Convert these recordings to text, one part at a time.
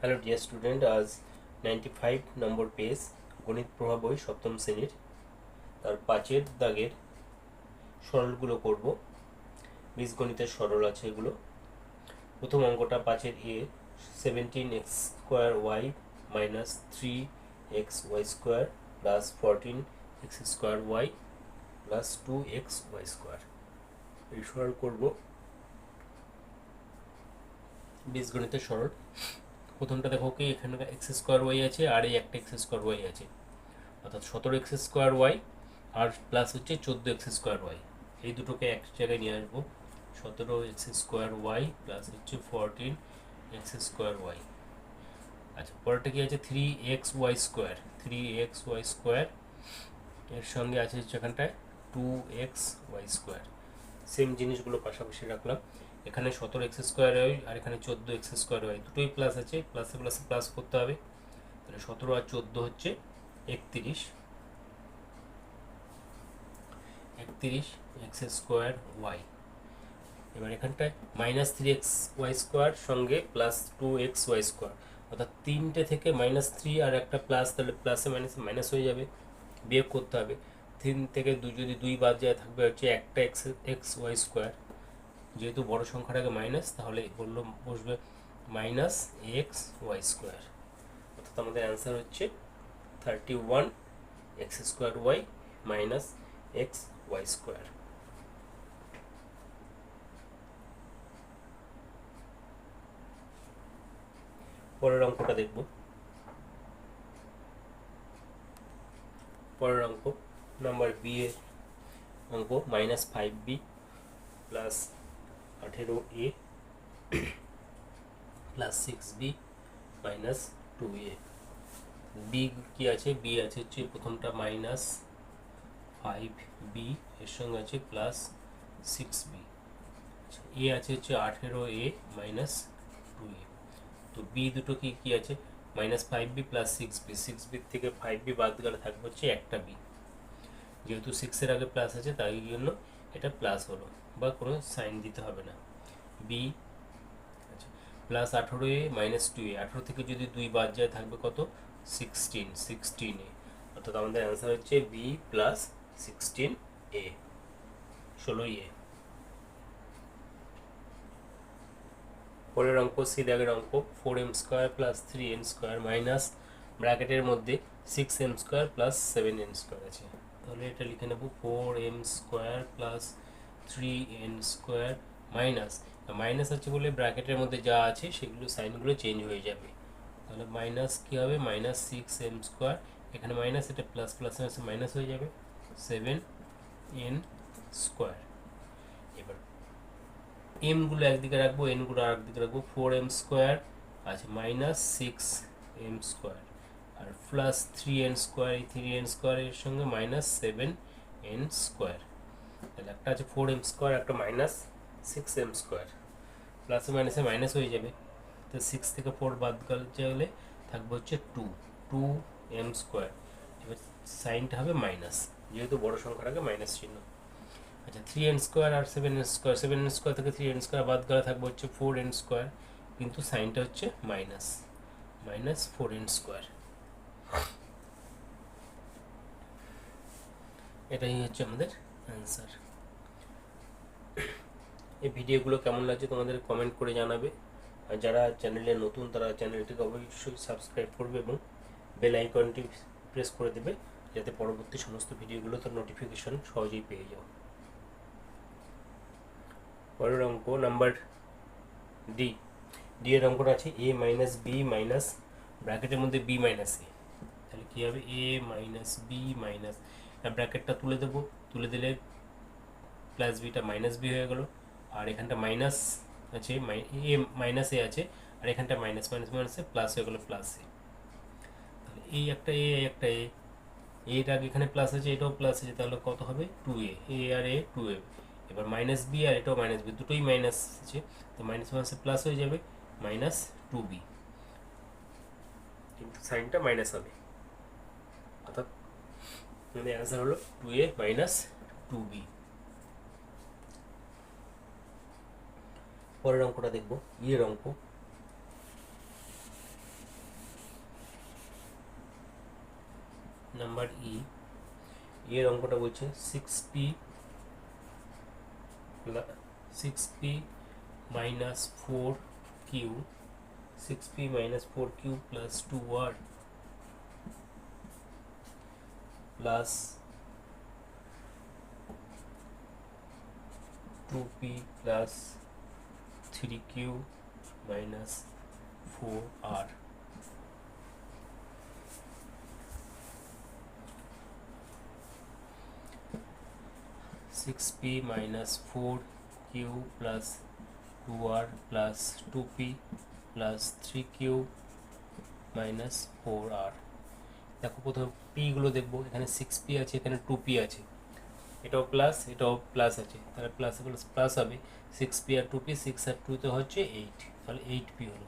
Hello dear student আজ ninety five number page গণিত প্রভাব বই, সপ্তম শ্রেণির। তার পাঁচের দাগের সরলগুলো করব বীজগণিতের সরল আছে এগুলো। প্রথম অঙ্কটা পাঁচের a seventeen x square y minus three x y square plus fourteen x square y plus two x y square এই সরল করব। বীজগণিতের সরল। প্রথমটা দেখো কি এখানে এক্স স্কোয়ার ওয়াই আছে, আর এই একটা এক্স স্কোয়ার ওয়াই আছে। অর্থাৎ সতেরো এক্স স্কোয়ার ওয়াই আর প্লাস হচ্ছে চোদ্দ এক্স স্কোয়ার ওয়াই এই দুটোকে এক জায়গায় নিয়ে আসব। সতেরো এক্স স্কোয়ার ওয়াই প্লাস হচ্ছে ফোরটিন এক্স স্কোয়ার ওয়াই আচ্ছা পরেরটা কি আছে? Three x y square three x y square এর সঙ্গে আছে হচ্ছে এখানটায় two x y square same জিনিসগুলো পাশাপাশি রাখলাম। এখানে সতেরো এক্স স্কোয়ার হয় আর এখানে চোদ্দ এক্স স্কোয়ার হয়। দুটোই প্লাস আছে প্লাসে প্লাসে প্লাস করতে হবে। তাহলে সতেরো আর চোদ্দ হচ্ছে একত্রিশ। একত্রিশ এক্স স্কোয়ার ওয়াই। এবার এখানটায় minus three x y square সঙ্গে plus two x y square. অর্থাৎ তিনটে থেকে মাইনাস থ্রি আর একটা প্লাস তাহলে প্লাসে মাইনাসে মাইনাস হয়ে যাবে। বিয়োগ করতে হবে। তিন থেকে দুই যদি দুই বাদ যায়, থাকবে হচ্ছে একটা এক্স এক্স ওয়াই স্কোয়ার। যেহেতু বড় সংখ্যাটাকে মাইনাস তাহলে বলল বসবে মাইনাস এক্স ওয়াই স্কোয়ার অর্থাৎ আমাদের অ্যান্সার হচ্ছে thirty one x square y minus x y square পরের অঙ্কটা দেখব। পরের অঙ্ক নাম্বার বি এর অঙ্ক মাইনাস ফাইভ বি প্লাস আঠেরো a plus six b minus two a b কি আছে বি আছে হচ্ছে প্রথমটা মাইনাস ফাইভ বি এর সঙ্গে আছে প্লাস সিক্স বি এ আছে হচ্ছে আঠেরো এ মাইনাস টু এ তো বি দুটো কি কি আছে minus five b plus six b six b থেকে ফাইভ বি বাদ গেলে থাকবে হচ্ছে একটা বি যেহেতু সিক্সের আগে প্লাস আছে তাই জন্য এটা প্লাস হলো, বা কোনো সাইন দিতে হবে না। বি আচ্ছা প্লাস আঠেরো এ মাইনাস টু এ, আঠেরো থেকে যদি দুই বাদ যায় থাকবে কত? Sixteen sixteen a. অর্থাৎ আমাদের অ্যান্সার হচ্ছে বি প্লাস সিক্সটিন এ ষোলোই এ পরের অঙ্ক সি দাগের অঙ্ক four m square plus three m square minus ব্র্যাকেটের মধ্যে six m square plus seven m square আছে। তাহলে এটা লিখে নেব four m square plus three n square minus minus আছে বলে ব্র্যাকেটের মধ্যে যা আছে সেগুলো সাইনগুলো চেঞ্জ হয়ে যাবে। তাহলে মাইনাস কী হবে? মাইনাস সিক্স এম স্কোয়ার এখানে মাইনাস এটা প্লাস প্লাস মাইনাস হয়ে যাবে। সেভেন এন স্কোয়ার এবার এমগুলো একদিকে রাখব এনগুলো আর একদিকে রাখব ফোর এম স্কোয়ার আছে মাইনাস সিক্স এম স্কোয়ার আর প্লাস থ্রি এন স্কোয়ার এই থ্রি এন স্কোয়ারের সঙ্গে মাইনাস সেভেন এন স্কোয়ার তাহলে একটা আছে ফোর এম স্কোয়ার একটা মাইনাস সিক্স এম স্কোয়ার প্লাসে মাইনাসে মাইনাস হয়ে যাবে। তো সিক্স থেকে ফোর বাদ গেলে থাকবে হচ্ছে টু টু এম স্কোয়ার এবার সাইনটা হবে মাইনাস যেহেতু বড় সংখ্যাটাকে মাইনাস চিহ্ন। আচ্ছা থ্রি এন স্কোয়ার আর seven n square seven n square থেকে থ্রি এন স্কোয়ার বাদ গেলে থাকবে হচ্ছে ফোর এন স্কোয়ার কিন্তু সাইনটা হচ্ছে minus minus four n square এটাই হচ্ছে আমাদের অ্যান্সার এই ভিডিওগুলো কেমন লাগছে তোমাদের কমেন্ট করে জানাবে। আর যারা চ্যানেলে নতুন, তারা চ্যানেলটিকে অবশ্যই সাবস্ক্রাইব করবে এবং বেল আইকনটি প্রেস করে দেবে, যাতে পরবর্তী সমস্ত ভিডিওগুলো তার নোটিফিকেশন সহজেই পেয়ে যাও। পরের অঙ্ক নাম্বার ডি ডি এর অঙ্কটা আছে এ মাইনাস বি মাইনাস ব্র্যাকেটের মধ্যে বি মাইনাস এ তাহলে কী হবে? এ মাইনাস বি মাইনাস ব্র্যাকেটটা তুলে দেবো। তুলে দিলে প্লাস বিটা মাইনাস বি হয়ে গেলো। আর এখানটা মাইনাস আছে এ মাইনাস এ আছে, আর এখানটা মাইনাস মাইনাস মাইনাসে প্লাস হয়ে গেলো প্লাস এ তাহলে এই একটা এ একটা এ এর আগে এখানে প্লাস আছে, এটাও প্লাস আছে, তাহলে কত হবে? টু এ এ আর এ টু এ এবার মাইনাস বি আর এটাও মাইনাস বি দুটোই মাইনাস আছে। তো মাইনাস মাইনাসে প্লাস হয়ে যাবে মাইনাস টু বি কিন্তু সাইনটা মাইনাস হবে। Answer hello two a minus two b. पर अंक देखो, ये अंक नम्बर इ ये अंकटा बोलते six p six p minus four q six p minus four q plus two r plus 2p plus 3q minus 4r six p minus four q plus two r plus two p plus three q minus four r. দেখো প্রথমে পিগুলো দেখব, এখানে six P আছে, এখানে two P আছে। এটাও plus এটাও plus আছে। তাহলে প্লাস প্লাস প্লাস হবে। সিক্স পি আর টু পি সিক্স আর টুতে হচ্ছে এইট তাহলে এইট পি হলো।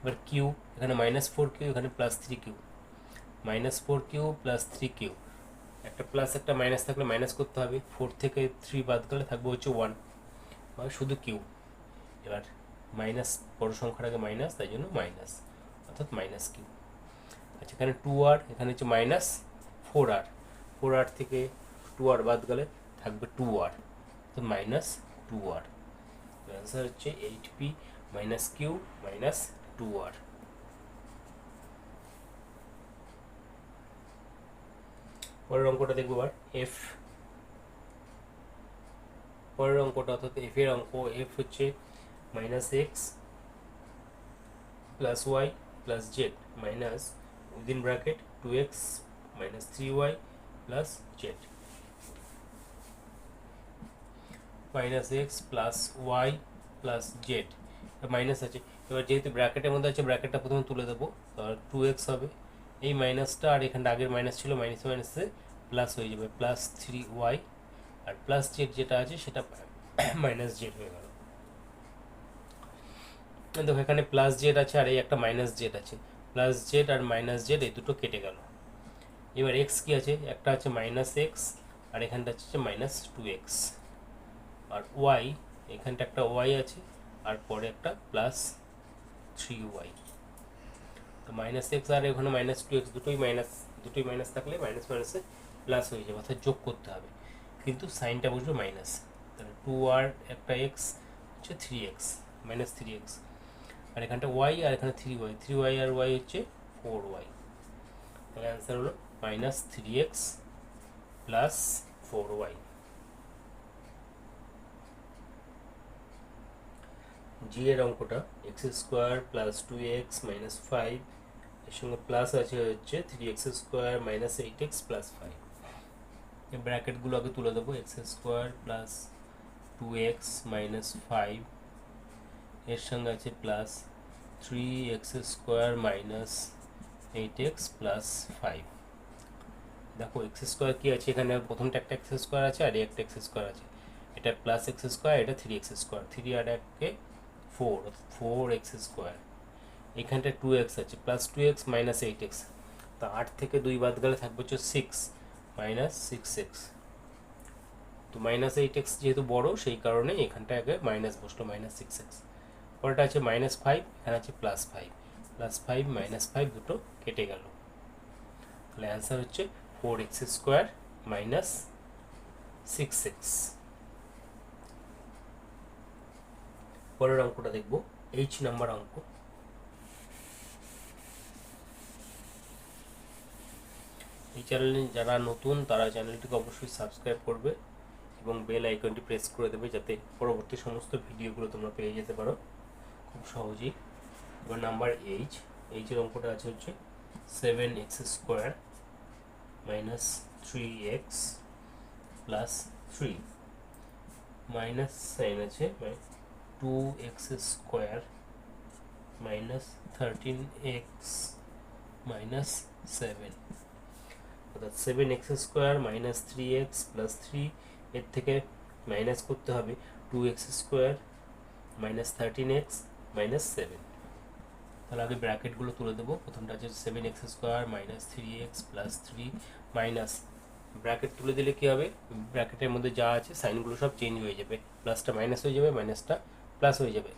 এবার কিউ এখানে মাইনাস ফোর কিউ এখানে plus three q minus four q plus three q একটা প্লাস একটা মাইনাস থাকলে মাইনাস করতে হবে। ফোর থেকে থ্রি বাদ গেলে থাকবে হচ্ছে ওয়ান বা শুধু কিউ এবার মাইনাস বড় সংখ্যাটাকে মাইনাস তাই জন্য মাইনাস অর্থাৎ মাইনাস কিউ আচ্ছা এখানে টু আর এখানে হচ্ছে minus four r four r থেকে টু আর বাদ গেলে থাকবে টু আর তো মাইনাস টু আর অ্যান্সার হচ্ছে eight p minus q minus two r পরের অঙ্কটা দেখব এবার এফ পরের অঙ্কটা অর্থাৎ এফ এর অঙ্ক এফ হচ্ছে minus x plus y plus z minus two x minus three y plus z minus x plus y plus z minus আছে। এবার যেহেতু ব্র্যাকেটের মধ্যে আছে ব্র্যাকেটটা প্রথমে তুলে দেবো। টু এক্স হবে। এই মাইনাসটা আর এখানটা আগের মাইনাস ছিল মাইনাস মাইনাসে প্লাস হয়ে যাবে। প্লাস থ্রি ওয়াই আর প্লাস জেড যেটা আছে, সেটা মাইনাস জেড হয়ে গেল। দেখো এখানে প্লাস জেড আছে আর এই একটা মাইনাস জেড আছে। প্লাস জেড আর মাইনাস জেড এই দুটো কেটে গেল। এবার এক্স কি আছে? একটা আছে মাইনাস এক্স আর এখানটা হচ্ছে মাইনাস টু এক্স আর ওয়াই এখানটা একটা ওয়াই আছে আর পরে একটা প্লাস থ্রি ওয়াই তো মাইনাস এক্স আর এখানে মাইনাস টু এক্স দুটোই মাইনাস দুটোই মাইনাস থাকলে মাইনাস মাইনাসে প্লাস হয়ে যাবে, অর্থাৎ যোগ করতে হবে। কিন্তু সাইনটা বুঝবে মাইনাস তাহলে টু আর একটা এক্স হচ্ছে three x minus three x আর এখানটা ওয়াই আর এখানে থ্রি ওয়াই থ্রি ওয়াই আর ওয়াই হচ্ছে ফোর ওয়াই তাহলে অ্যান্সার হলো minus three x plus four y g এর অঙ্কটা x square plus two x minus five এর সঙ্গে প্লাস আছে হচ্ছে three x square minus eight x plus five ব্র্যাকেটগুলো আগে তুলে দেবো x square plus two x minus five এর সঙ্গে আছে plus three x square minus eight x plus five দেখো এক্স স্কোয়ার কী আছে? এখানে প্রথমটা একটা এক্স স্কোয়ার আছে আর একটা এক্স স্কোয়ার আছে। এটা প্লাস এক্স স্কোয়ার এটা থ্রি এক্স স্কোয়ার থ্রি আর একে ফোর ফোর এক্স স্কোয়ার এখানটা টু এক্স আছে plus two x minus eight x তা আট থেকে দুই বাদ গেলে থাকবে হচ্ছে সিক্স মাইনাস সিক্স এক্স তো মাইনাস এইট এক্স যেহেতু বড়, সেই কারণে এখানটা আগে মাইনাস বসল মাইনাস সিক্স এক্স পরেটা আছে মাইনাস ফাইভ এখানে আছে plus five plus five minus five দুটো কেটে গেল। তাহলে অ্যান্সার হচ্ছে four x square minus six x পরের অঙ্কটা দেখব এইচ নাম্বার অঙ্ক। এই চ্যানেলে যারা নতুন, তারা চ্যানেলটিকে অবশ্যই সাবস্ক্রাইব করবে এবং বেল আইকনটি প্রেস করে দেবে যাতে পরবর্তী সমস্ত ভিডিওগুলো তোমরা পেয়ে যেতে পারো। খুব সহজেই। এবার নাম্বার এইচ এইচের অঙ্কটা আছে হচ্ছে seven x square minus three x plus three minus sign আছে two x square minus thirteen x minus seven অর্থাৎ seven x square minus three x plus three এর থেকে মাইনাস করতে হবে two x square minus thirteen x minus seven তাহলে আগে ব্র্যাকেটগুলো তুলে দেবো। প্রথমটা আছে seven x square minus three x plus three minus bracket তুলে দিলে কী হবে? ব্র্যাকেটের মধ্যে যা আছে সাইনগুলো সব চেঞ্জ হয়ে যাবে। প্লাসটা মাইনাস হয়ে যাবে মাইনাসটা প্লাস হয়ে যাবে।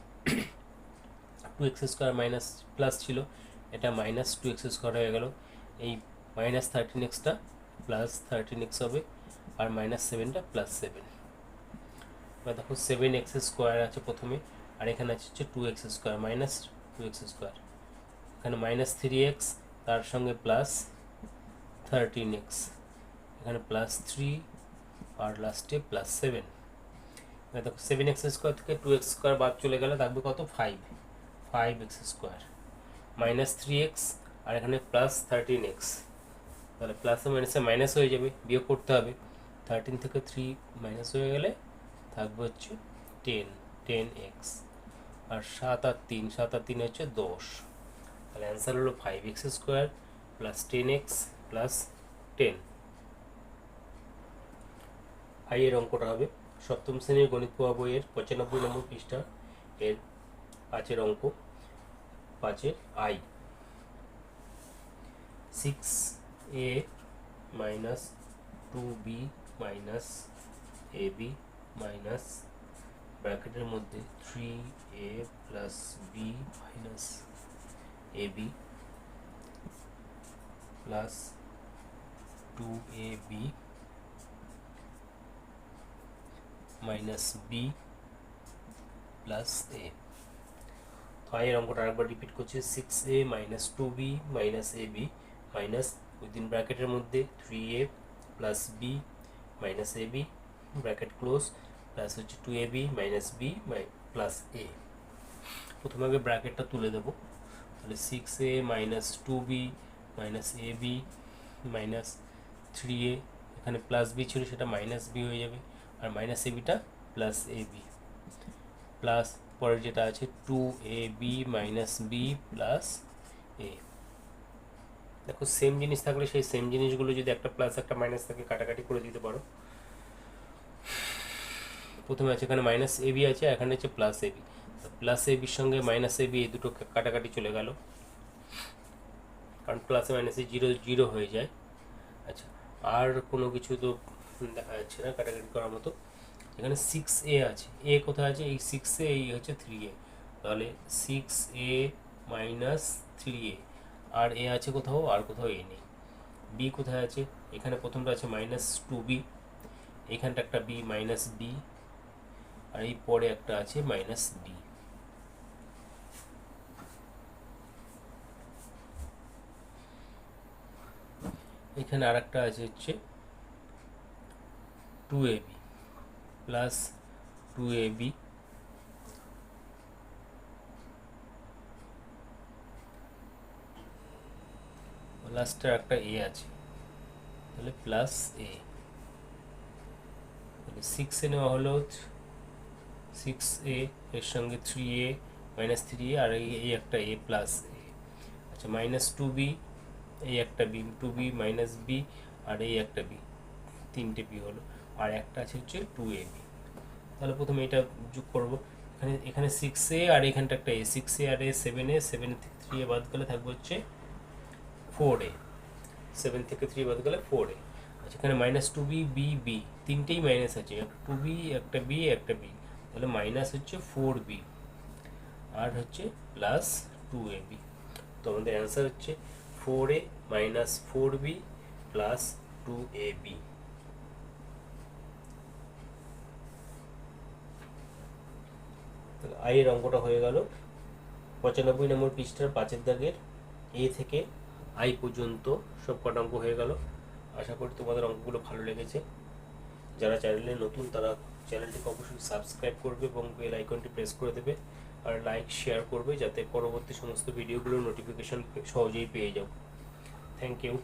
Two x square minus plus ছিল, এটা মাইনাস টু এক্স স্কোয়ার হয়ে গেল। এই মাইনাস থার্টিন এক্সটা প্লাস থার্টিন এক্স হবে, আর মাইনাস সেভেনটা প্লাস সেভেন এবার দেখো সেভেন এক্স স্কোয়ার আছে প্রথমে। আর এখানে আছে হচ্ছে two x square minus two x square এখানে মাইনাস থ্রি এক্স তার সঙ্গে প্লাস থার্টিন এক্স এখানে প্লাস থ্রি আর লাস্টে প্লাস সেভেন দেখো সেভেন এক্স স্কোয়ার থেকে টু এক্স স্কোয়ার বাদ চলে গেলে থাকবে কত? Five five x square minus three x আর এখানে প্লাস থার্টিন এক্স তাহলে প্লাসে মাইনাসে মাইনাস হয়ে যাবে, বিয়োগ করতে হবে। থার্টিন থেকে থ্রি মাইনাস হয়ে গেলে থাকবে হচ্ছে টেন টেন এক্স আর সাত আর তিন, সাত আর তিন হচ্ছে দশ। তাহলে অ্যান্সার হলো five x square plus ten x plus ten I এর অঙ্কটা হবে। সপ্তম শ্রেণির গণিত পোয়া বইয়ের পঁচানব্বই নম্বর পৃষ্ঠা এর পাঁচের অঙ্ক পাঁচের I six a minus two b minus a b minus ব্র্যাকেটের মধ্যে three a plus b minus a b plus two a b minus b plus a তো এর অঙ্কটা আরেকবার রিপিট করছি six a minus two b minus a b minus within ব্র্যাকেটের মধ্যে three a plus b minus a b bracket close plus হচ্ছে two a b minus b plus a প্রথমে আগে ব্র্যাকেটটা তুলে দেবো। তাহলে six a minus two b minus a b minus three a এখানে plus b ছিল, সেটা মাইনাস বি হয়ে যাবে। আর মাইনাস এ বিটা প্লাস এ বি প্লাস পরের যেটা আছে two a b minus b plus a দেখো সেম জিনিস থাকলে সেই সেম জিনিসগুলো যদি একটা প্লাস একটা মাইনাস থাকে, কাটাকাটি করে দিতে পারো। প্রথমে আছে এখানে মাইনাস এ বি আছে এখানে হচ্ছে plus a b plus a বির সঙ্গে মাইনাস এ বি এই দুটো কাটাকাটি চলে গেল। কারণ প্লাসে মাইনাসে জিরো জিরো হয়ে যায়। আচ্ছা আর কোনো কিছু তো দেখা যাচ্ছে না কাটাকাটি করার মতো। এখানে সিক্স এ আছে। এ কোথায় আছে? এই সিক্স এ এই হচ্ছে থ্রি এ তাহলে six a minus three a R a আছে কোথাও? আর কোথাও এ নেই। বি কোথায় আছে? এখানে প্রথমটা আছে মাইনাস টু বি এখানটা একটা বি মাইনাস বি আর এই পরে একটা আছে মাইনাস বি এখানে আর একটা আছে হচ্ছে two a b plus two a b লাস্টের একটা এ আছে। তাহলে প্লাস এ তাহলে সিক্স নেওয়া হলো সিক্স এ এর সঙ্গে three a minus three a আর এই একটা এ প্লাস এ আচ্ছা মাইনাস টু বি এই একটা b two b minus b আর এই একটা বি তিনটে বি হলো। আর একটা আছে হচ্ছে টু এ বি তাহলে প্রথমে এটা যোগ করব। এখানে এখানে সিক্স এ আর এখানটা একটা এ সিক্স এ আর এ সেভেন এ সেভেন থেকে থ্রি এ বাদ গেলে থাকবে হচ্ছে ফোর এ সেভেন থেকে থ্রি বাদ গেলে ফোর এ আচ্ছা এখানে minus two b b b তিনটেই মাইনাস আছে। টু বি একটা বি একটা বি তাহলে মাইনাস হচ্ছে ফোর বি আর হচ্ছে প্লাস টু এ বি তো আমাদের অ্যান্সার হচ্ছে four a minus four b plus two a b আইয়ের অঙ্কটা হয়ে গেল। পঁচানব্বই নম্বর পৃষ্ঠার পাঁচের দাগের এ থেকে আই পর্যন্ত সব কটা অঙ্ক হয়ে গেল। আশা করি তোমাদের অঙ্কগুলো ভালো লেগেছে। যারা চ্যানেলে নতুন তারা চ্যানেলটিকে অবশ্যই সাবস্ক্রাইব করবে এবং বেল আইকনটি প্রেস করে দেবে আর লাইক, শেয়ার করবে যাতে পরবর্তী সমস্ত ভিডিওগুলোর নোটিফিকেশন সহজেই পেয়ে যাও। Thank you